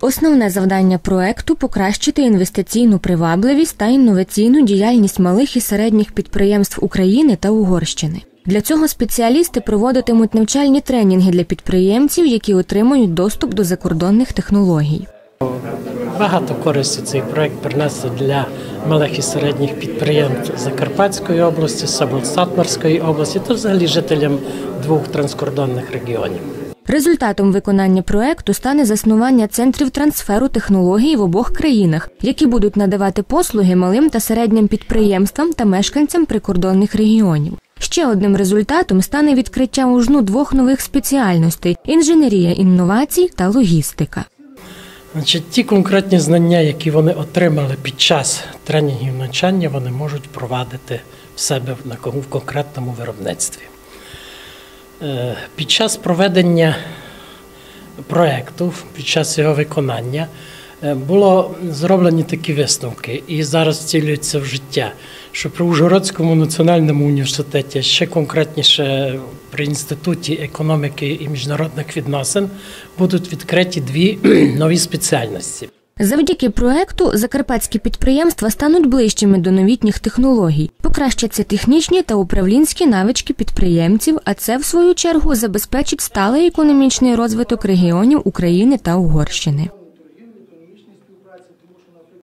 Основне завдання проекту покращити інвестиційну привабливість та інноваційну діяльність малих і середніх підприємств України та Угорщини. Для цього спеціалісти проводитимуть навчальні тренінги для підприємців, які отримують доступ до закордонних технологій. Багато користі цей проект принесе для малих і середніх підприємств Закарпатської області, Саблстатмарської області та взагалі жителям двох транскордонних регіонів. Результатом виконання проекту стане заснування центрів трансферу технологій в обох країнах, які будуть надавати послуги малим та середнім підприємствам та мешканцям прикордонних регіонів. Ще одним результатом стане відкриття ужну двох нових спеціальностей інженерія інновацій та логістика. Значить, ті конкретні знання, які вони отримали під час тренінгів навчання, вони можуть провадити в себе в конкретному виробництві. Е, Під час проведення проєкту, під час його виконання, е, було зроблені такі висновки, і зараз втілюються в життя, що при Ужгородському національному університеті, ще конкретніше при інституті економіки і міжнародних відносин, будуть відкриті дві нові спеціальності. Завдяки проекту закарпатські підприємства стануть ближчими до новітніх технологій, покращаться технічні та управлінські навички підприємців, а це в свою чергу забезпечить сталий економічний розвиток регіонів України та Угорщини.